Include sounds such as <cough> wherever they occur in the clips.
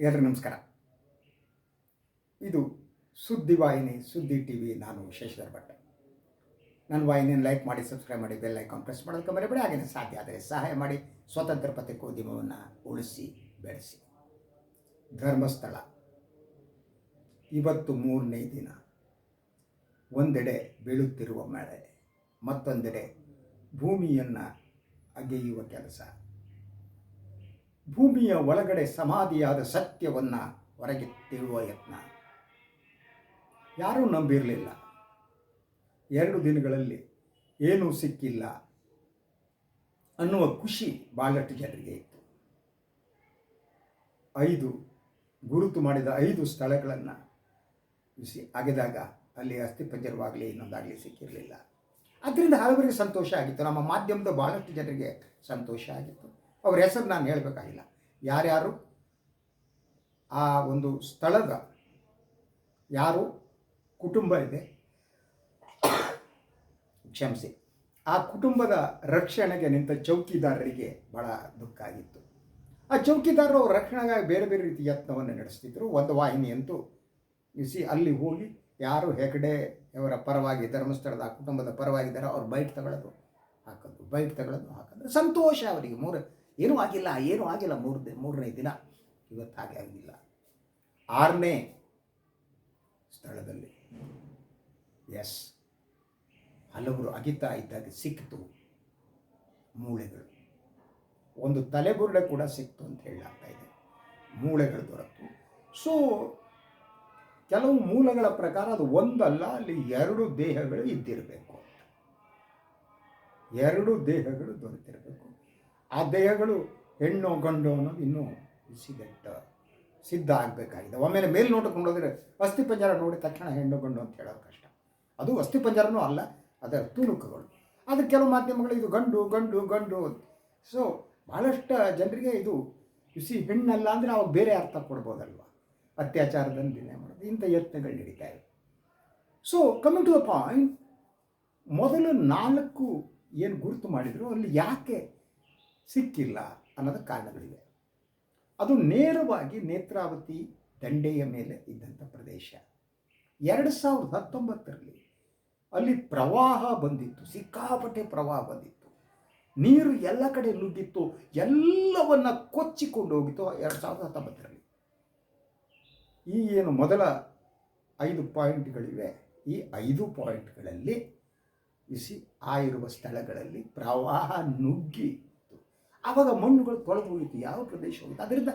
ಎಲ್ಲರಿಗೂ ನಮಸ್ಕಾರ. ಇದು ಸುದ್ದಿ ವಾಹಿನಿ, ಸುದ್ದಿ ಟಿ ವಿ ನಾನು ಶಶಿಧರ್ ಭಟ್ ನನ್ನ ವಾಹಿನಿಯನ್ನು ಲೈಕ್ ಮಾಡಿ, ಸಬ್ಸ್ಕ್ರೈಬ್ ಮಾಡಿ, ಬೆಲ್ ಐಕಾನ್ ಪ್ರೆಸ್ ಮಾಡೋದಕ್ಕೆ ಮರಿಬೇಡಿ. ಹಾಗೆಯೇ ಸಾಧ್ಯ ಆದರೆ ಸಹಾಯ ಮಾಡಿ, ಸ್ವತಂತ್ರ ಪತ್ರಿಕೋದ್ಯಮವನ್ನು ಉಳಿಸಿ, ಬೆಳೆಸಿ. ಧರ್ಮಸ್ಥಳ. ಇವತ್ತು ಮೂರನೇ ದಿನ. ಒಂದೆಡೆ ಬೀಳುತ್ತಿರುವ ಮಳೆ, ಮತ್ತೊಂದೆಡೆ ಭೂಮಿಯನ್ನು ಅಗೆಯುವ ಕೆಲಸ. ಭೂಮಿಯ ಒಳಗಡೆ ಸಮಾಧಿಯಾದ ಸತ್ಯವನ್ನು ಹೊರಗೆ ತಿಳುವ ಯತ್ನ. ಯಾರೂ ನಂಬಿರಲಿಲ್ಲ. ಎರಡು ದಿನಗಳಲ್ಲಿ ಏನೂ ಸಿಕ್ಕಿಲ್ಲ ಅನ್ನುವ ಖುಷಿ ಭಾಳಷ್ಟು ಜನರಿಗೆ ಇತ್ತು. ಐದು, ಗುರುತು ಮಾಡಿದ ಐದು ಸ್ಥಳಗಳನ್ನು ಬಿಸಿ ಅಗೆದಾಗ ಅಲ್ಲಿ ಅಸ್ಥಿಪಂಜರವಾಗಲಿ ಇನ್ನೊಂದಾಗಲಿ ಸಿಕ್ಕಿರಲಿಲ್ಲ. ಅದರಿಂದ ಹಲವರಿಗೆ ಸಂತೋಷ ಆಗಿತ್ತು. ನಮ್ಮ ಮಾಧ್ಯಮದ ಭಾಳಷ್ಟು ಜನರಿಗೆ ಸಂತೋಷ ಆಗಿತ್ತು. ಅವ್ರ ಹೆಸರು ನಾನು ಹೇಳಬೇಕಾಗಿಲ್ಲ. ಯಾರ್ಯಾರು? ಆ ಒಂದು ಸ್ಥಳದ ಯಾರು? ಕುಟುಂಬ ಇದೆ. ಕ್ಷಮಿಸಿ. ಆ ಕುಟುಂಬದ ರಕ್ಷಣೆಗೆ ನಿಂತ ಚೌಕಿದಾರರಿಗೆ ಬಹಳ ದುಃಖ ಆಗಿತ್ತು. ಆ ಚೌಕಿದಾರರು ಅವ್ರ ರಕ್ಷಣೆಗಾಗಿ ಬೇರೆ ಬೇರೆ ರೀತಿಯ ಯತ್ನವನ್ನು ನಡೆಸ್ತಿದ್ರು. ಒಂದು ವಾಹಿನಿಯಂತೂ ಇಸಿ ಅಲ್ಲಿ ಹೋಗಿ ಯಾರು ಹೆಗಡೆ ಅವರ ಪರವಾಗಿ ಧರ್ಮಸ್ಥಳದ ಕುಟುಂಬದ ಪರವಾಗಿದ್ದಾರೆ ಅವ್ರು ಬೈಟ್ ತಗೊಳ್ಳೋದು ಹಾಕೋದು ಬೈಟ್ ತಗೊಳ್ಳೋದು ಹಾಕೋದು. ಸಂತೋಷ ಅವರಿಗೆ. ಮೂರು ಏನೂ ಆಗಿಲ್ಲ ಏನೂ ಆಗಿಲ್ಲ ಮೂರು ಮೂರನೇ ದಿನ. ಇವತ್ತು ಹಾಗೆ ಆಗಿಲ್ಲ. ಆರನೇ ಸ್ಥಳದಲ್ಲಿ. ಎಸ್ ಹಲವರು ಅಗಿತಾ ಇದ್ದಾಗ ಸಿಕ್ತು ಮೂಳೆಗಳು. ಒಂದು ತಲೆಬುರುಡೆ ಕೂಡ ಸಿಕ್ತು ಅಂತ ಹೇಳಲಾಗ್ತಾ ಇದೆ. ಮೂಳೆಗಳು ದೊರಕು ಸೊ ಕೆಲವು ಮೂಲಗಳ ಪ್ರಕಾರ ಅದು ಒಂದಲ್ಲ, ಅಲ್ಲಿ ಎರಡು ದೇಹಗಳು ಇದ್ದಿರಬೇಕು. ಎರಡು ದೇಹಗಳು ದೊರೆತಿರಬೇಕು. ಆ ದೇಹಗಳು ಹೆಣ್ಣು ಗಂಡು ಅನ್ನೋದು ಇನ್ನೂ ಸಿಗಟ್ಟ ಸಿದ್ಧ ಆಗಬೇಕಾಗಿದೆ. ಒಮ್ಮೆಲೆ ಮೇಲೆ ನೋಡಿಕೊಂಡೋದ್ರೆ ನೋಡಿದ್ರೆ ಅಸ್ಥಿಪಂಜರ ನೋಡಿ ತಕ್ಷಣ ಹೆಣ್ಣು ಗಂಡು ಅಂತ ಹೇಳೋದು ಕಷ್ಟ. ಅದು ಅಸ್ಥಿಪಂಜರನೂ ಅಲ್ಲ, ಅದರ ತುಣುಕುಗಳು. ಆದರೆ ಕೆಲವು ಮಾಧ್ಯಮಗಳು ಇದು ಗಂಡು ಗಂಡು ಗಂಡು ಸೊ ಭಾಳಷ್ಟು ಜನರಿಗೆ ಇದು ಬಿಸಿ ಹೆಣ್ಣಲ್ಲ ಅಂದರೆ ಅವಾಗ ಬೇರೆ ಅರ್ಥ ಕೊಡ್ಬೋದಲ್ವ? ಅತ್ಯಾಚಾರದಲ್ಲಿ ದಿನ ಮಾಡೋದು, ಇಂಥ ಯತ್ನಗಳು ನಡೀತಾ ಇವೆ. So coming to the point ಮೊದಲು ನಾಲ್ಕು ಏನು ಗುರುತು ಮಾಡಿದ್ರು, ಅಲ್ಲಿ ಯಾಕೆ ಸಿಕ್ಕಿಲ್ಲ ಅನ್ನೋದು ಕಾರಣಗಳಿವೆ. ಅದು ನೇರವಾಗಿ ನೇತ್ರಾವತಿ ದಂಡೆಯ ಮೇಲೆ ಇದ್ದಂಥ ಪ್ರದೇಶ. ಎರಡು ಸಾವಿರದ ಹತ್ತೊಂಬತ್ತರಲ್ಲಿ ಅಲ್ಲಿ ಪ್ರವಾಹ ಬಂದಿತ್ತು, ಸಿಕ್ಕಾಪಟ್ಟೆ ಪ್ರವಾಹ ಬಂದಿತ್ತು. ನೀರು ಎಲ್ಲ ಕಡೆ ನುಗ್ಗಿತ್ತು, ಎಲ್ಲವನ್ನ ಕೊಚ್ಚಿಕೊಂಡು ಹೋಗಿತ್ತು ಎರಡು ಸಾವಿರದ ಹತ್ತೊಂಬತ್ತರಲ್ಲಿ. ಈ ಏನು ಮೊದಲ ಐದು ಪಾಯಿಂಟ್ಗಳಿವೆ. ಈ ಐದು ಪಾಯಿಂಟ್ಗಳಲ್ಲಿ ಇಸಿ ಆ ಸ್ಥಳಗಳಲ್ಲಿ ಪ್ರವಾಹ ನುಗ್ಗಿ ಆವಾಗ ಮಣ್ಣುಗಳು ತೊಳೆದು ಹೋಗಿತ್ತು ಯಾವ ಪ್ರದೇಶ ಹೋಗಿತ್ತು ಅದರಿಂದ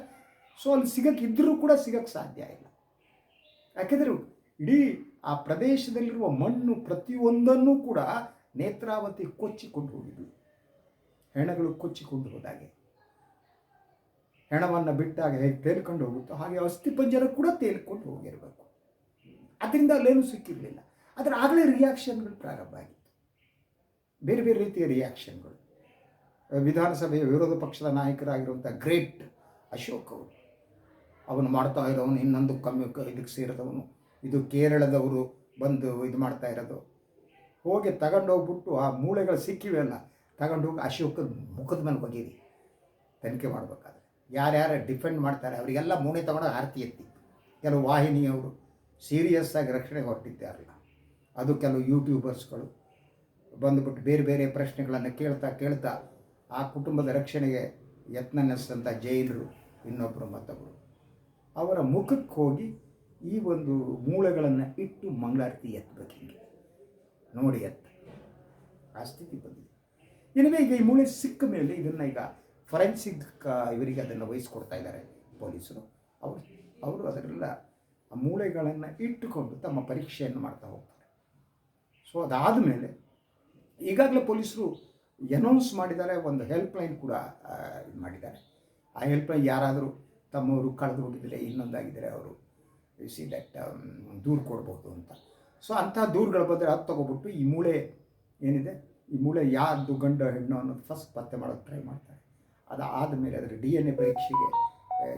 ಸೊ ಅಲ್ಲಿ ಸಿಗಕ್ಕೆ ಇದ್ದರೂ ಕೂಡ ಸಿಗಕ್ಕೆ ಸಾಧ್ಯ ಇಲ್ಲ. ಯಾಕೆಂದರೆ ಇಡೀ ಆ ಪ್ರದೇಶದಲ್ಲಿರುವ ಮಣ್ಣು ಪ್ರತಿಯೊಂದನ್ನು ಕೂಡ ನೇತ್ರಾವತಿ ಕೊಚ್ಚಿಕೊಂಡು ಹೋಗಿದ್ವಿ ಹೆಣಗಳು ಕೊಚ್ಚಿಕೊಂಡು ಹೋದಾಗೆ. ಹೆಣವನ್ನು ಬಿಟ್ಟಾಗ ಹೇಗೆ ತೇಲ್ಕೊಂಡು ಹೋಗುತ್ತೋ ಹಾಗೆ ಅಸ್ಥಿಪಂಜರ ಕೂಡ ತೇಲ್ಕೊಂಡು ಹೋಗಿರಬೇಕು. ಅದರಿಂದ ಅಲ್ಲೇನು ಸಿಕ್ಕಿರಲಿಲ್ಲ. ಆದರೆ ಆಗಲೇ ರಿಯಾಕ್ಷನ್ಗಳು ಪ್ರಾರಂಭ ಆಗಿತ್ತು. ಬೇರೆ ಬೇರೆ ರೀತಿಯ ರಿಯಾಕ್ಷನ್ಗಳು ವಿಧಾನಸಭೆಯ ವಿರೋಧ ಪಕ್ಷದ ನಾಯಕರಾಗಿರುವಂಥ ಗ್ರೇಟ್ ಅಶೋಕ್ ಅವರು. ಅವನು ಮಾಡ್ತಾ ಇರೋವನು ಇನ್ನೊಂದು ಕಮ್ಮಿ ಇದಕ್ಕೆ ಸೇರಿದವನು. ಇದು ಕೇರಳದವರು ಬಂದು ಇದು ಮಾಡ್ತಾ ಇರೋದು. ಹೋಗಿ ತಗೊಂಡೋಗ್ಬಿಟ್ಟು ಆ ಮೂಳೆಗಳು ಸಿಕ್ಕಿವೆ ಅಲ್ಲ ತಗೊಂಡೋಗಿ ಅಶೋಕದ ಮುಖದ ಮೇಲೆ ಬಗ್ಗೆ ತನಿಖೆ ಮಾಡಬೇಕಾದ್ರೆ. ಯಾರ್ಯಾರು ಡಿಫೆಂಡ್ ಮಾಡ್ತಾರೆ, ಅವರಿಗೆಲ್ಲ ಮೂಳೆ ತಗೊಂಡು ಆರತಿ ಎತ್ತಿ. ಕೆಲವು ವಾಹಿನಿಯವರು ಸೀರಿಯಸ್ ಆಗಿ ರಕ್ಷಣೆಗೆ ಹೊರಟಿದ್ದಾರಲ್ಲ ಅದು ಕೆಲವು ಯೂಟ್ಯೂಬರ್ಸ್ಗಳು ಬಂದುಬಿಟ್ಟು ಬೇರೆ ಬೇರೆ ಪ್ರಶ್ನೆಗಳನ್ನು ಕೇಳ್ತಾ ಕೇಳ್ತಾ ಆ ಕುಟುಂಬದ ರಕ್ಷಣೆಗೆ ಯತ್ನ ನಡೆಸಿದಂಥ ಜೈನರು ಇನ್ನೊಬ್ಬರು ಮತ್ತೊಬ್ಬರು ಅವರ ಮುಖಕ್ಕೆ ಹೋಗಿ ಈ ಒಂದು ಮೂಳೆಗಳನ್ನು ಇಟ್ಟು ಮಂಗಳಾರತಿ ಎತ್ತಬೇಕು ಹಿಂಗೆ. ನೋಡಿ ಎತ್ತ. ಆ ಸ್ಥಿತಿ ಬಂದಿದೆ. ಇನ್ನು ಈಗ ಈ ಮೂಳೆ ಸಿಕ್ಕ ಮೇಲೆ ಇದನ್ನು ಈಗ ಫೊರೆನ್ಸಿಕ್ ಇವರಿಗೆ ಅದನ್ನು ವಹಿಸ್ಕೊಡ್ತಾ ಇದ್ದಾರೆ ಪೊಲೀಸರು. ಅವರು ಅವರು ಅದರೆಲ್ಲ ಆ ಮೂಳೆಗಳನ್ನು ಇಟ್ಟುಕೊಂಡು ತಮ್ಮ ಪರೀಕ್ಷೆಯನ್ನು ಮಾಡ್ತಾ ಹೋಗ್ತಾರೆ. ಸೊ ಅದಾದ ಮೇಲೆ ಈಗಾಗಲೇ ಪೊಲೀಸರು ಎನೌನ್ಸ್ ಮಾಡಿದ್ದಾರೆ, ಒಂದು ಹೆಲ್ಪ್ಲೈನ್ ಕೂಡ ಇದು ಮಾಡಿದ್ದಾರೆ. ಆ ಹೆಲ್ಪ್ಲೈನ್ ಯಾರಾದರೂ ತಮ್ಮವರು ಕಳೆದು ಹೋಗಿದ್ದರೆ, ಇನ್ನೊಂದಾಗಿದ್ದರೆ ಅವರು ಸಿ ದಟ್ ದೂರು ಕೊಡ್ಬೋದು ಅಂತ. ಸೊ ಅಂಥ ದೂರುಗಳು ಬಂದರೆ ಅದು ತೊಗೊಬಿಟ್ಟು ಈ ಮೂಳೆ ಏನಿದೆ, ಈ ಮೂಳೆ ಯಾರ್ದು ಗಂಡ, ಹೆಣ್ಣು ಅನ್ನೋದು ಫಸ್ಟ್ ಪತ್ತೆ ಮಾಡೋಕೆ ಟ್ರೈ ಮಾಡ್ತಾರೆ. ಅದು ಆದಮೇಲೆ ಅದರ ಡಿ ಎನ್ ಎ ಪರೀಕ್ಷೆಗೆ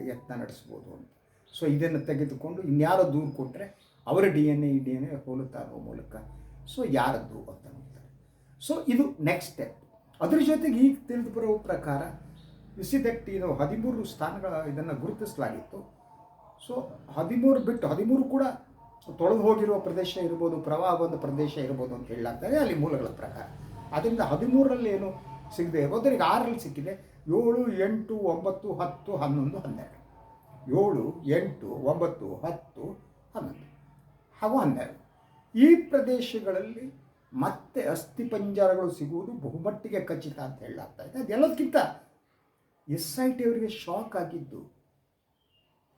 ಯತ್ನ ನಡೆಸ್ಬೋದು ಅಂತ. ಸೊ ಇದನ್ನು ತೆಗೆದುಕೊಂಡು ಇನ್ಯಾರೋ ದೂರು ಕೊಟ್ಟರೆ ಅವರ D N A D N A ಹೋಲುತ್ತಾ ಮೂಲಕ ಸೊ ಯಾರದ್ದು ಅಂತ ನೋಡ್ತಾರೆ. ಸೊ ಇದು ನೆಕ್ಸ್ಟ್ ಸ್ಟೆಪ್ ಅದ್ರ ಜೊತೆಗೆ ಈಗ ತಿಳಿದು ಬರೋ ಪ್ರಕಾರ ಸಿ ದಟ್ ಇದು ಹದಿಮೂರು ಸ್ಥಾನಗಳ ಇದನ್ನು ಗುರುತಿಸಲಾಗಿತ್ತು. ಸೊ ಹದಿಮೂರು ಬಿಟ್ಟು ಹದಿಮೂರು ಕೂಡ ತೊಳೆದು ಹೋಗಿರುವ ಪ್ರದೇಶ ಇರ್ಬೋದು, ಪ್ರವಾಹ ಬಂದ ಪ್ರದೇಶ ಇರ್ಬೋದು ಅಂತ ಹೇಳಲಾಗ್ತದೆ. ಅಲ್ಲಿ ಮೂಲಗಳ ಪ್ರಕಾರ. ಅದರಿಂದ ಹದಿಮೂರರಲ್ಲಿ ಏನು ಸಿಗದೆ ಇರ್ಬೋದು. ಈಗ ಆರರಲ್ಲಿ ಸಿಕ್ಕಿದೆ. ಏಳು, ಎಂಟು, ಒಂಬತ್ತು, ಹತ್ತು, ಹನ್ನೊಂದು, ಹನ್ನೆರಡು. ಏಳು, ಎಂಟು, ಒಂಬತ್ತು, ಹತ್ತು, ಹನ್ನೊಂದು ಹಾಗೂ ಹನ್ನೆರಡು. ಈ ಪ್ರದೇಶಗಳಲ್ಲಿ ಮತ್ತೆ ಅಸ್ಥಿಪಂಜರಗಳು ಸಿಗುವುದು ಬಹುಮಟ್ಟಿಗೆ ಖಚಿತ ಅಂತ ಹೇಳಲಾಗ್ತಾ ಇದೆ. ಅದೆಲ್ಲದಕ್ಕಿಂತ ಎಸ್ ಐ ಟಿ ಅವರಿಗೆ ಶಾಕ್ ಆಗಿದ್ದು,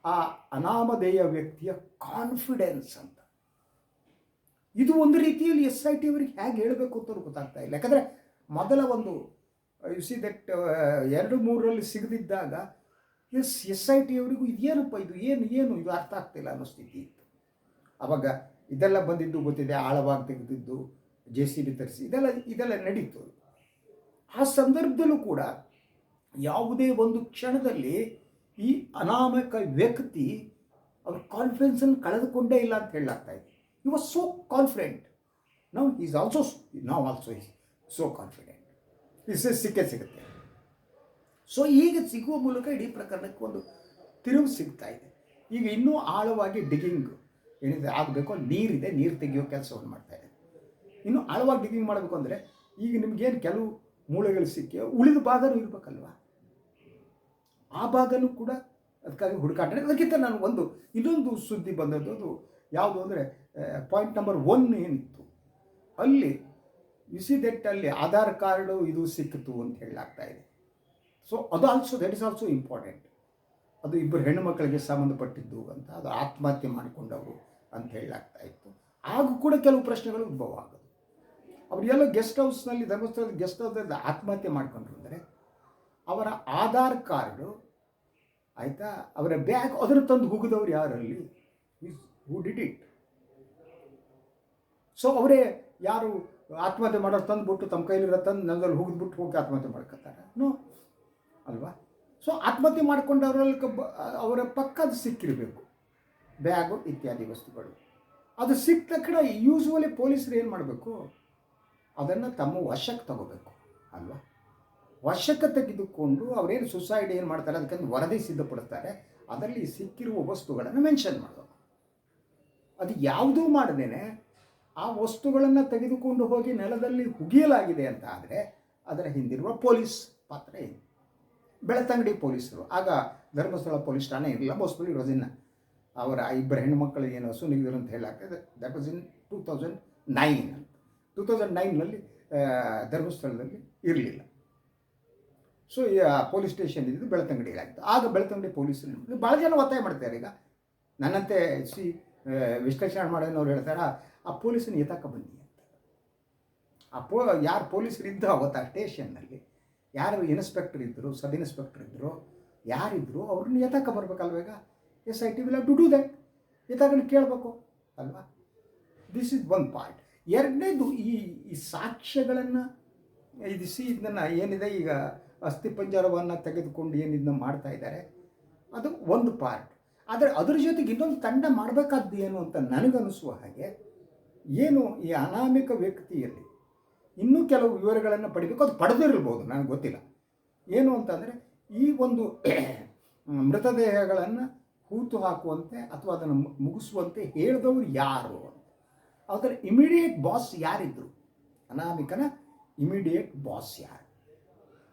ಆ ಅನಾಮಧೇಯ ವ್ಯಕ್ತಿಯ ಕಾನ್ಫಿಡೆನ್ಸ್ ಅಂತ. ಇದು ಒಂದು ರೀತಿಯಲ್ಲಿ ಎಸ್ ಐ ಟಿ ಅವರಿಗೆ ಹೇಗೆ ಹೇಳಬೇಕು ಅಂತ ಗೊತ್ತಾಗ್ತಾ ಇಲ್ಲ. ಯಾಕಂದರೆ ಮೊದಲ ಒಂದು ಯು ಸಿ ದಟ್ ಎರಡು ಮೂರರಲ್ಲಿ ಸಿಗದಿದ್ದಾಗ, ಎಸ್ ಎಸ್ ಐ ಟಿ ಅವರಿಗೂ ಇದೇನಪ್ಪ ಇದು? ಏನು ಏನು? ಇದು ಅರ್ಥ ಆಗ್ತಿಲ್ಲ ಅನ್ನೋ ಸ್ಥಿತಿ ಇತ್ತು. ಅವಾಗ ಇದೆಲ್ಲ ಬಂದಿದ್ದು ಗೊತ್ತಿದೆ, ಆಳವಾಗಿ ತೆಗೆದಿದ್ದು. ಜೆ ಸಿ ಬಿ ತರಿಸಿ, ಇದೆಲ್ಲ ಇದೆಲ್ಲ ನಡೀತು. ಆ ಸಂದರ್ಭದಲ್ಲೂ ಕೂಡ ಯಾವುದೇ ಒಂದು ಕ್ಷಣದಲ್ಲಿ ಈ ಅನಾಮಕ ವ್ಯಕ್ತಿ ಅವ್ರ ಕಾನ್ಫಿಡೆನ್ಸನ್ನು ಕಳೆದುಕೊಂಡೇ ಇಲ್ಲ ಅಂತ ಹೇಳಲಾಗ್ತಾ ಇದೆ. You was so confident now is also ನಾವು also is so confident is ಸಿಕ್ಕೇ ಸಿಗುತ್ತೆ. ಸೊ ಈಗ ಸಿಗುವ ಮೂಲಕ ಇಡೀ ಪ್ರಕರಣಕ್ಕೆ ಒಂದು ತಿರುವು ಸಿಗ್ತಾ ಇದೆ. ಈಗ ಇನ್ನೂ ಆಳವಾಗಿ ಡಿಗಿಂಗ್ ಏನಿದೆ, ಆಗಬೇಕು? ನೀರಿದೆ, ನೀರು ತೆಗೆಯೋ ಕೆಲಸವನ್ನು ಮಾಡ್ತಾ ಇನ್ನು ಆಳವಾಗಿ ಡಿಗ್ಗಿಂಗ್ ಮಾಡಬೇಕು ಅಂದರೆ ಈಗ ನಿಮಗೇನು ಕೆಲವು ಮೂಳೆಗಳು ಸಿಕ್ಕಿ ಉಳಿದ ಭಾಗನೂ ಇರಬೇಕಲ್ವಾ? ಆ ಭಾಗನೂ ಕೂಡ ಅದಕ್ಕಾಗಿ ಹುಡುಕಾಟ ಅದಕ್ಕಿಂತ ನಾನು ಒಂದು, ಇನ್ನೊಂದು ಸುದ್ದಿ ಬಂದದ್ದು ಯಾವುದು ಅಂದರೆ ಪಾಯಿಂಟ್ ನಂಬರ್ ಒನ್ ಏನಿತ್ತು? ಅಲ್ಲಿ ಇಸಿದೆಟ್ಟಲ್ಲಿ ಆಧಾರ್ ಕಾರ್ಡು ಇದು ಸಿಕ್ಕಿತು ಅಂತ ಹೇಳಲಾಗ್ತಾ ಇದೆ. ಸೊ ಅದು also that is also important ಅದು ಇಬ್ಬರು ಹೆಣ್ಣು ಮಕ್ಕಳಿಗೆ ಸಂಬಂಧಪಟ್ಟಿದ್ದು ಅಂತ, ಅದು ಆತ್ಮಹತ್ಯೆ ಮಾಡಿಕೊಂಡವರು ಅಂತ ಹೇಳಲಾಗ್ತಾ ಇತ್ತು. ಆಗ ಕೂಡ ಕೆಲವು ಪ್ರಶ್ನೆಗಳು ಉದ್ಭವ ಆಗೋದು ಅವ್ರು ಎಲ್ಲೋ ಗೆಸ್ಟ್ ಹೌಸ್ನಲ್ಲಿ ಧರ್ಮಸ್ಥಳದ ಗೆಸ್ಟ್ ಹೌಸ್ನಲ್ಲಿ ಆತ್ಮಹತ್ಯೆ ಮಾಡ್ಕೊಂಡ್ರು ಅಂದರೆ ಅವರ ಆಧಾರ್ ಕಾರ್ಡು ಆಯಿತಾ? ಅವರ ಬ್ಯಾಗ್ ಅದರ ತಂದು ಹುಗಿದವ್ರು ಯಾರಲ್ಲಿ ಹೂ ಡಿಡ್ ಇಟ್ ಸೊ ಅವರೇ ಯಾರು ಆತ್ಮಹತ್ಯೆ ಮಾಡೋರು ತಂದುಬಿಟ್ಟು ತಮ್ಮ ಕೈಲಿರೋ ತಂದು ನಂದಲ್ಲಿ ಹೋಗಿದ್ಬಿಟ್ಟು ಹೋಗಿ ಆತ್ಮಹತ್ಯೆ ಮಾಡ್ಕೊತಾರೆ ನೋ ಅಲ್ವಾ? ಸೊ ಆತ್ಮಹತ್ಯೆ ಮಾಡ್ಕೊಂಡವರಲ್ಲಿ ಕಬ್ಬ ಅವರ ಪಕ್ಕದ ಸಿಕ್ಕಿರಬೇಕು. ಬ್ಯಾಗು ಇತ್ಯಾದಿ ವಸ್ತುಗಳು. ಅದು ಸಿಕ್ಕ ತಕ್ಷಣ ಯೂಸ್ವಲಿ ಪೊಲೀಸರು ಏನು ಮಾಡಬೇಕು? ಅದನ್ನು ತಮ್ಮ ವಶಕ್ಕೆ ತಗೋಬೇಕು, ಅಲ್ವಾ? ವಶಕ್ಕೆ ತೆಗೆದುಕೊಂಡು ಅವರೇನು ಸುಸೈಡ್ ಏನು ಮಾಡ್ತಾರೆ, ಅದಕ್ಕೊಂದು ವರದಿ ಸಿದ್ಧಪಡಿಸ್ತಾರೆ, ಅದರಲ್ಲಿ ಸಿಕ್ಕಿರುವ ವಸ್ತುಗಳನ್ನು ಮೆನ್ಷನ್ ಮಾಡಬೇಕು. ಅದು ಯಾವುದೂ ಮಾಡದೇನೆ, ಆ ವಸ್ತುಗಳನ್ನು ತೆಗೆದುಕೊಂಡು ಹೋಗಿ ನೆಲದಲ್ಲಿ ಹುಗಿಯಲಾಗಿದೆ ಅಂತ ಆದರೆ, ಅದರ ಹಿಂದಿರುವ ಪೊಲೀಸ್ ಪಾತ್ರ ಏನು? ಬೆಳತಂಗಡಿ ಪೊಲೀಸರು. ಆಗ ಧರ್ಮಸ್ಥಳ ಪೊಲೀಸ್ ಠಾಣೆ ಇರಲಿಲ್ಲ ಮೋಸ್ಟ್ಲಿ ಇರೋದಿನ ಅವರ ಇಬ್ಬರು ಹೆಣ್ಣುಮಕ್ಕಳು ಏನು ಸುನಿಗಿದ್ರು ಅಂತ ಹೇಳಾಗ್ತದೆ that was in two thousand nine two thousand ನೈನ್ನಲ್ಲಿ ಧರ್ಮಸ್ಥಳದಲ್ಲಿ ಇರಲಿಲ್ಲ. ಸೊ ಈ ಪೊಲೀಸ್ ಸ್ಟೇಷನ್ ಇದ್ದು ಬೆಳತಂಗಡಿಗಾಗಿತ್ತು ಆಗ ಬೆಳತಂಗಡಿ ಪೊಲೀಸರು ಭಾಳ ಜನ ಒತ್ತಾಯ ಮಾಡ್ತಾರೆ ಈಗ. ನನ್ನಂತೆ ಸಿ ವಿಶ್ಲೇಷಣೆ ಮಾಡೋನವ್ರು ಹೇಳ್ತಾರೆ, ಆ ಪೊಲೀಸನ್ನು ಎತ್ತಾಕ ಬನ್ನಿ ಅಂತ. ಆ ಪೋ, ಯಾರು ಪೊಲೀಸರು ಇದ್ದ ಅವತ್ತು ಸ್ಟೇಷನ್ನಲ್ಲಿ ಯಾರು ಇನ್ಸ್ಪೆಕ್ಟರ್ ಇದ್ದರು ಸಬ್ ಇನ್ಸ್ಪೆಕ್ಟರ್ ಇದ್ದರು ಯಾರಿದ್ರು ಅವ್ರನ್ನ ಎತ್ತಾಕ ಬರ್ಬೇಕಲ್ವ ಈಗ? S I T will to do ಎತ್ತಾಕೊಂಡು ಕೇಳಬೇಕು, ಅಲ್ವಾ? ದಿಸ್ ಇಸ್ ಒನ್ ಪಾರ್ಟ್ ಎರಡನೇದು ಈ ಈ ಸಾಕ್ಷ್ಯಗಳನ್ನು ಇದಿಸಿ ಇದನ್ನು ಏನಿದೆ ಈಗ ಅಸ್ಥಿಪಂಜರವನ್ನು ತೆಗೆದುಕೊಂಡು ಏನಿದನ್ನ ಮಾಡ್ತಾ ಇದ್ದಾರೆ, ಅದು ಒಂದು ಪಾರ್ಟ್ ಆದರೆ ಅದ್ರ ಜೊತೆಗೆ ಇನ್ನೊಂದು ತಂಡ ಮಾಡಬೇಕಾದ್ದು ಏನು ಅಂತ ನನಗನ್ನಿಸುವ ಹಾಗೆ ಏನು ಈ ಅನಾಮಿಕ ವ್ಯಕ್ತಿಯಲ್ಲಿ ಇನ್ನೂ ಕೆಲವು ವಿವರಗಳನ್ನು ಪಡಿಬೇಕು, ಅದು ಪಡೆದಿರ್ಬೋದು ನನಗೆ ಗೊತ್ತಿಲ್ಲ. ಏನು ಅಂತಂದರೆ ಈ ಒಂದು <clears throat> ಮೃತದೇಹಗಳನ್ನು ಹೂತು ಹಾಕುವಂತೆ ಅಥವಾ ಅದನ್ನು ಮುಗಿಸುವಂತೆ ಹೇಳಿದವರು ಯಾರು ಅದರ ಇಮಿಡಿಯೇಟ್ ಬಾಸ್ ಯಾರಿದ್ರು? ಅನಾಮಿಕನ ಇಮಿಡಿಯೇಟ್ ಬಾಸ್ ಯಾರು?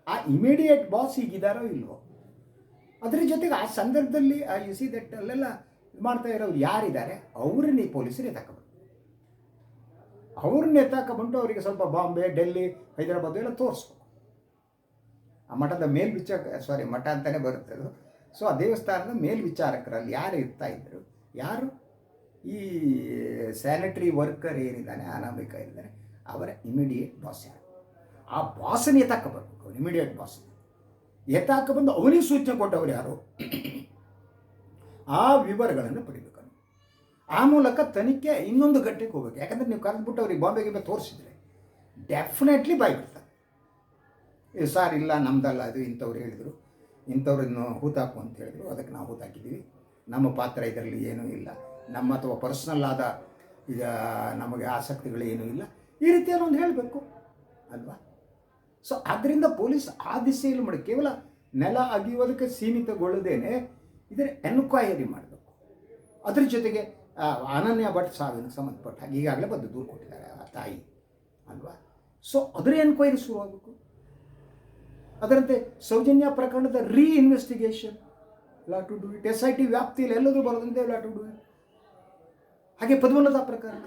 ಆ ಇಮಿಡಿಯೇಟ್ ಬಾಸ್ ಈಗಿದಾರೋ ಇಲ್ವೋ? ಅದರ ಜೊತೆಗೆ ಆ ಸಂದರ್ಭದಲ್ಲಿ, ಆ ಯು ಸಿ ದಟ್ ಅಲ್ಲೆಲ್ಲ ಇದು ಮಾಡ್ತಾ ಇರೋರು ಯಾರಿದ್ದಾರೆ? ಅವ್ರನ್ನ ಈ ಪೊಲೀಸರು ಎತ್ತಾಕಬೇಕು. ಅವ್ರನ್ನ ಎತ್ತಾಕೊಂಡ್ಬಿಟ್ಟು ಅವರಿಗೆ ಸ್ವಲ್ಪ ಬಾಂಬೆ, ಡೆಲ್ಲಿ, ಹೈದರಾಬಾದ್ ಎಲ್ಲ ತೋರಿಸ್ಬೇಕು. ಆ ಮಠದ ಮೇಲ್ವಿಚಾರ ಸಾರಿ ಮಠ ಅಂತಲೇ ಬರುತ್ತೆ ಅದು. ಸೊ ಆ ದೇವಸ್ಥಾನದ ಮೇಲ್ವಿಚಾರಕರಲ್ಲಿ ಯಾರು ಇರ್ತಾ ಇದ್ದರು ಯಾರು? ಈ ಸ್ಯಾನಿಟರಿ ವರ್ಕರ್ ಏನಿದ್ದಾನೆ, ಅನಾಮಿಕ ಇದ್ದಾನೆ ಅವರ ಇಮಿಡಿಯೇಟ್ ಬಾಸ್ ಯಾರು? ಆ ಬಾಸನ್ನ ಎತ್ತಾಕ ಬರಬೇಕು ಇಮಿಡಿಯೇಟ್ ಬಾಸ್ ಎತ್ತಾಕ ಬಂದು ಅವನಿಗೆ ಸೂಚನೆ ಕೊಟ್ಟವ್ರು ಯಾರು? ಆ ವಿವರಗಳನ್ನು ಪಡಿಬೇಕು. ಆ ಮೂಲಕ ತನಿಖೆ ಇನ್ನೊಂದು ಗಂಟೆಗೆ ಹೋಗ್ಬೇಕು. ಯಾಕಂದ್ರೆ ನೀವು ಕರೆದ್ಬಿಟ್ಟು ಅವ್ರಿಗೆ ಬಾಂಬೆಗೆ ಗಿಂಬೆ ತೋರಿಸಿದ್ರೆ ಡೆಫಿನೆಟ್ಲಿ ಬಾಯ್ ಬಿಡ್ತಾರೆ ಸಾರ್, ಇಲ್ಲ, ನಮ್ದಲ್ಲ, ಅದು ಇಂಥವ್ರು ಹೇಳಿದರು. ಇಂಥವ್ರನ್ನು ಹೂತಾಕು ಅಂತ ಹೇಳಿದ್ರು. ಅದಕ್ಕೆ ನಾವು ಹೂತಾಕಿದ್ದೀವಿ. ನಮ್ಮ ಪಾತ್ರ ಇದರಲ್ಲಿ ಏನೂ ಇಲ್ಲ. ನಮ್ಮ ಅಥವಾ ಪರ್ಸ್ನಲ್ ಆದ, ಈಗ ನಮಗೆ ಆಸಕ್ತಿಗಳೇನೂ ಇಲ್ಲ, ಈ ರೀತಿ ಅದೊಂದು ಹೇಳಬೇಕು, ಅಲ್ವಾ? ಸೊ ಆದ್ದರಿಂದ ಪೊಲೀಸ್ ಆ ದಿಸೆಯಲ್ಲಿ ಮಾಡಿ, ಕೇವಲ ನೆಲ ಅಗಿಯೋದಕ್ಕೆ ಸೀಮಿತಗೊಳ್ಳದೇನೆ ಇದರ ಎನ್ಕ್ವೈರಿ ಮಾಡಬೇಕು. ಅದ್ರ ಜೊತೆಗೆ ಅನನ್ಯ ಭಟ್ ಸಾವಿನ ಸಂಬಂಧಪಟ್ಟ ಹಾಗೆ ಈಗಾಗಲೇ ಬಂದು ದೂರು ಕೊಟ್ಟಿದ್ದಾರೆ ಆ ತಾಯಿ, ಅಲ್ವಾ? ಸೊ ಅದರ ಎನ್ಕ್ವೈರಿ ಶುರುವಾಗಬೇಕು. ಅದರಂತೆ ಸೌಜನ್ಯ ಪ್ರಕರಣದ re investigation law to do it S I T ವ್ಯಾಪ್ತಿಯಲ್ಲಿ ಎಲ್ಲದೂ ಬರೋದಂತೆ ಲಾ ಟು ಡೂ ಇಟ್. ಹಾಗೆ ಪದ್ಮನಾಭ ಪ್ರಕರಣ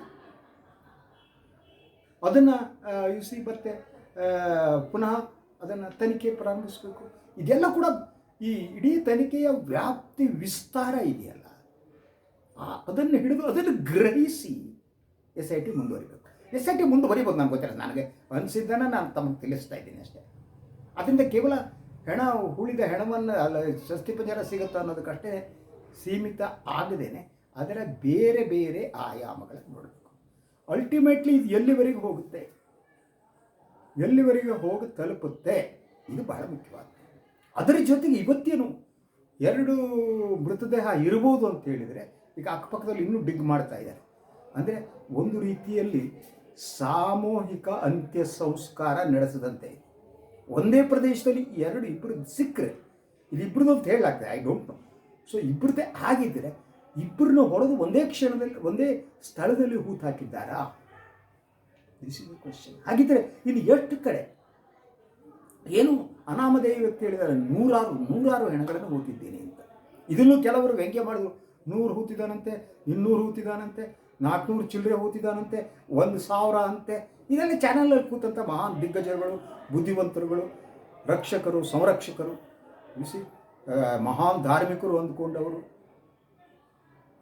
ಅದನ್ನು ಯು ಸಿ ಬರ್ತೆ ಪುನಃ ಅದನ್ನು ತನಿಖೆ ಪ್ರಾರಂಭಿಸಬೇಕು. ಇದೆಲ್ಲ ಕೂಡ ಈ ಇಡೀ ತನಿಖೆಯ ವ್ಯಾಪ್ತಿ ವಿಸ್ತಾರ ಇದೆಯಲ್ಲ. ಅದನ್ನು ಹಿಡಿದು ಅದನ್ನು ಗ್ರಹಿಸಿ ಎಸ್ ಐ ಟಿ ಮುಂದುವರಿಬೇಕು. ಎಸ್ ಐ ಟಿ ಮುಂದುವರಿಬೋದು ನನಗೆ ಗೊತ್ತಿಲ್ಲ. ನನಗೆ ಅನಿಸಿದ್ದನ್ನು ನಾನು ತಮಗೆ ತಿಳಿಸ್ತಾ ಇದ್ದೀನಿ ಅಷ್ಟೇ. ಅದರಿಂದ ಕೇವಲ ಹೆಣ, ಹುಳಿದ ಹೆಣವನ್ನು, ಅಲ್ಲ ಸಸ್ತಿ ಪಂಜರ ಸಿಗುತ್ತಾ ಅನ್ನೋದಕ್ಕಷ್ಟೇ ಸೀಮಿತ ಆಗದೇನೆ. ಅದರ ಬೇರೆ ಬೇರೆ ಆಯಾಮಗಳನ್ನು ನೋಡಬೇಕು. ಅಲ್ಟಿಮೇಟ್ಲಿ ಇದು ಎಲ್ಲಿವರೆಗೂ ಹೋಗುತ್ತೆ? ಎಲ್ಲಿವರೆಗೆ ಹೋಗಿ ತಲುಪುತ್ತೆ? ಇದು ಬಹಳ ಮುಖ್ಯವಾದ ಅದರ ಜೊತೆಗೆ ಇವತ್ತೇನು ಎರಡು ಮೃತದೇಹ ಇರ್ಬೋದು ಅಂತ ಹೇಳಿದರೆ, ಈಗ ಅಕ್ಕಪಕ್ಕದಲ್ಲಿ ಇನ್ನೂ ಡಿಗ್ ಮಾಡ್ತಾ ಇದ್ದಾರೆ. ಅಂದರೆ ಒಂದು ರೀತಿಯಲ್ಲಿ ಸಾಮೂಹಿಕ ಅಂತ್ಯ ಸಂಸ್ಕಾರ ನಡೆಸದಂತೆ. ಒಂದೇ ಪ್ರದೇಶದಲ್ಲಿ ಎರಡು ಇಬ್ಬರು ಸಿಕ್ಕರೆ. ಇದು ಇಬ್ಬರದ್ದು ಅಂತ ಹೇಳಲಾಗ್ತದೆ ಐ ಡೋಂಟ್ ನೋ ಸೊ ಇಬ್ಬರದ್ದೇ ಆಗಿದ್ದರೆ ಇಬ್ಬರನ್ನ ಹೊಡೆದು ಒಂದೇ ಕ್ಷಣದಲ್ಲಿ, ಒಂದೇ ಸ್ಥಳದಲ್ಲಿ ಹೂತು ಹಾಕಿದ್ದಾರಾ? ದಿಸ್ ಇಸ್ ಕ್ವಶನ್ ಹಾಗಿದ್ದರೆ ಇನ್ನು ಎಷ್ಟು ಕಡೆ ಏನು ಅನಾಮಧೇಯ ವ್ಯಕ್ತಿ ಹೇಳಿದ್ದಾರೆ? ನೂರಾರು ನೂರಾರು ಹೆಣಗಳನ್ನು ಹೂತಿದ್ದೇನೆ ಅಂತ. ಇದನ್ನು ಕೆಲವರು ವ್ಯಂಗ್ಯ ಮಾಡಿದ್ರು. ನೂರು ಹೂತಿದಾನಂತೆ ಇನ್ನೂರು ಹೂತಿದಾನಂತೆ ನಾಲ್ಕುನೂರು ಚಿಲ್ಲರೆ ಹೂತಿದಾನಂತೆ ಒಂದು ಸಾವಿರ ಅಂತೆ. ಇದೆಲ್ಲ ಚಾನಲಲ್ಲಿ ಕೂತಂಥ ಮಹಾನ್ ದಿಗ್ಗಜರುಗಳು, ಬುದ್ಧಿವಂತರುಗಳು, ರಕ್ಷಕರು, ಸಂರಕ್ಷಕರು. ಮಹಾನ್ ಧಾರ್ಮಿಕರು ಅಂದ್ಕೊಂಡವರು.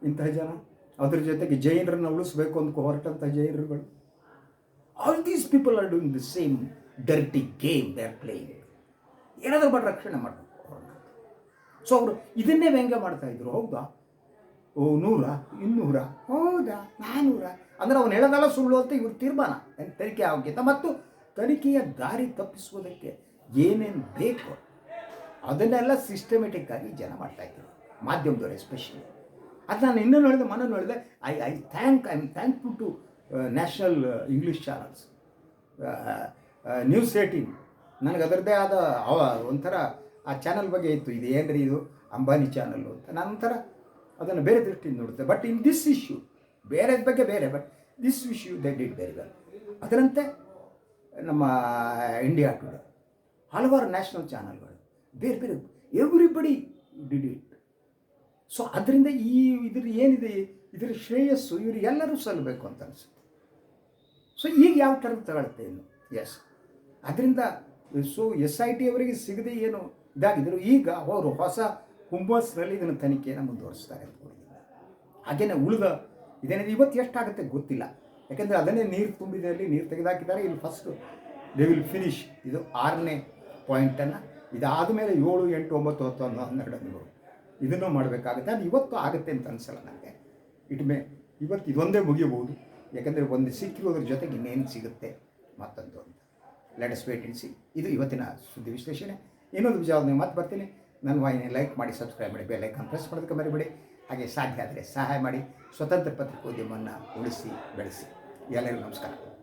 ಇಂತಹ ಜನ. ಅದ್ರ ಜೊತೆಗೆ ಜೈನರನ್ನ ಉಳಿಸ್ಬೇಕು ಅಂತ ಹೊರಟಂಥ ಜೈನರುಗಳು. All these people are doing the same dirty game they are playing ಏನಾದರೂ ಮಾಡಿ ರಕ್ಷಣೆ ಮಾಡಬೇಕು ಸೊ ಅವರು ಇದನ್ನೇ ವ್ಯಂಗ್ಯ ಮಾಡ್ತಾ ಇದ್ರು. ಹೌದಾ? ಓ, ನೂರ, ಇನ್ನೂರ, ಹೌದಾ? ನಾನ್ನೂರ ಅಂದರೆ ಅವನು ಹೇಳೋದಲ್ಲ ಸುಳ್ಳು ಅಂತ ಇವ್ರ ತೀರ್ಮಾನ. ತನಿಖೆ ಆಗೋಕ್ಕಿಂತ ಮತ್ತು ತನಿಖೆಯ ದಾರಿ ತಪ್ಪಿಸುವುದಕ್ಕೆ ಏನೇನು ಬೇಕು ಅದನ್ನೆಲ್ಲ ಸಿಸ್ಟಮೆಟಿಕ್ ಆಗಿ ಜನ ಮಾಡ್ತಾ ಇದ್ರು. ಮಾಧ್ಯಮದವರು ಎಸ್ಪೆಷಲಿ ಅದು ನಾನು ಇನ್ನೂ ನೋಡಿದೆ ಮನ ನೋಡಿದೆ. I I thank I am thankful to national English channels news eighteen ನನಗೆ ಅದರದ್ದೇ ಆದ ಒಂಥರ ಆ ಚಾನಲ್ ಬಗ್ಗೆ ಇತ್ತು. ಇದು ಏನ್ರಿ ಇದು? ಅಂಬಾನಿ ಚಾನಲ್ಲು ಅಂತ. ನಾನು ಅದನ್ನು ಬೇರೆ ದೃಷ್ಟಿಯಿಂದ ನೋಡುತ್ತೆ. ಬಟ್ ಇನ್ ದಿಸ್ ಇಶ್ಯೂ ಬೇರೆ ಬಗ್ಗೆ ಬೇರೆ but this issue they did ಬೇರೆ ಅದರಂತೆ ನಮ್ಮ ಇಂಡಿಯಾ ಟುಡೇ ಹಲವಾರು ನ್ಯಾಷನಲ್ ಚಾನಲ್ಗಳು ಬೇರೆ ಬೇರೆ ಎವ್ರಿಬಡಿ ಡಿಡ್ ಇಟ್ ಸೊ ಅದರಿಂದ ಈ ಇದ್ರ ಏನಿದೆ? ಇದರ ಶ್ರೇಯಸ್ಸು ಇವರಿಗೆಲ್ಲರೂ ಸಲ್ಲಬೇಕು ಅಂತ ಅನಿಸುತ್ತೆ. ಸೊ ಈಗ ಯಾವ ಥರ ತಗೊಳುತ್ತೆ ಇನ್ನು? ಎಸ್ ಅದರಿಂದ ಸೊ ಎಸ್ ಐ ಟಿ ಅವರಿಗೆ ಸಿಗದೆ ಏನು ಇದಾಗಿದ್ರು, ಈಗ ಅವರು ಹೊಸ ಹುಮ್ಮಸ್ನಲ್ಲಿ ಇದನ್ನು ತನಿಖೆಯನ್ನು ಮುಂದುವರಿಸ್ತಾರೆ ಅಂತ ಹಾಗೆಯೇ ಉಳಿದ, ಇದೇನಿದೆ, ಇವತ್ತು ಎಷ್ಟಾಗುತ್ತೆ ಗೊತ್ತಿಲ್ಲ. ಯಾಕೆಂದರೆ ಅದನ್ನೇ ನೀರು ತುಂಬಿದೆ ಅಲ್ಲಿ ನೀರು ತೆಗೆದಾಕಿದ್ದಾರೆ. ಇಲ್ಲಿ ಫಸ್ಟು ದೇ ವಿಲ್ ಫಿನಿಶ್ ಇದು ಆರನೇ ಪಾಯಿಂಟನ್ನು ಇದಾದ ಮೇಲೆ ಏಳು ಎಂಟು ಒಂಬತ್ತು ಹತ್ತು ಹನ್ನೊಂದು ಹನ್ನೆರಡು ಇದನ್ನು ಮಾಡಬೇಕಾಗುತ್ತೆ. ಅದು ಇವತ್ತು ಆಗುತ್ತೆ ಅಂತ ಅನಿಸಲ್ಲ ನನಗೆ ಇಟ್ ಮೇ ಇವತ್ತು ಇದೊಂದೇ ಮುಗಿಯಬಹುದು. ಯಾಕಂದರೆ ಒಂದು ಸಿಕ್ಕಿರೋದ್ರ ಜೊತೆಗೆ ಇನ್ನೇನು ಸಿಗುತ್ತೆ ಮತ್ತೊಂದು ಅಂತ. ಲೇಟೆಸ್ಟ್ ವೇಟ್ ಇನ್ಸಿ ಇದು ಇವತ್ತಿನ ಸುದ್ದಿ ವಿಶ್ಲೇಷಣೆ. ಇನ್ನೊಂದು ವಿಚಾರ ಮತ್ತೆ ಬರ್ತೀನಿ. ನನ್ನ ವಾಹಿನಿ ಲೈಕ್ ಮಾಡಿ ಸಬ್ಸ್ಕ್ರೈಬ್ ಮಾಡಿ ಬೆಲ್ ಐಕಾನ್ ಪ್ರೆಸ್ ಮಾಡೋದಕ್ಕೆ ಮರಿಬೇಡಿ. ಹಾಗೆ ಸಾಧ್ಯ ಆದರೆ ಸಹಾಯ ಮಾಡಿ. ಸ್ವತಂತ್ರ ಪತ್ರಿಕೋದ್ಯಮವನ್ನು ಉಳಿಸಿ, ಬೆಳೆಸಿ. ಎಲ್ಲರಿಗೂ ನಮಸ್ಕಾರ.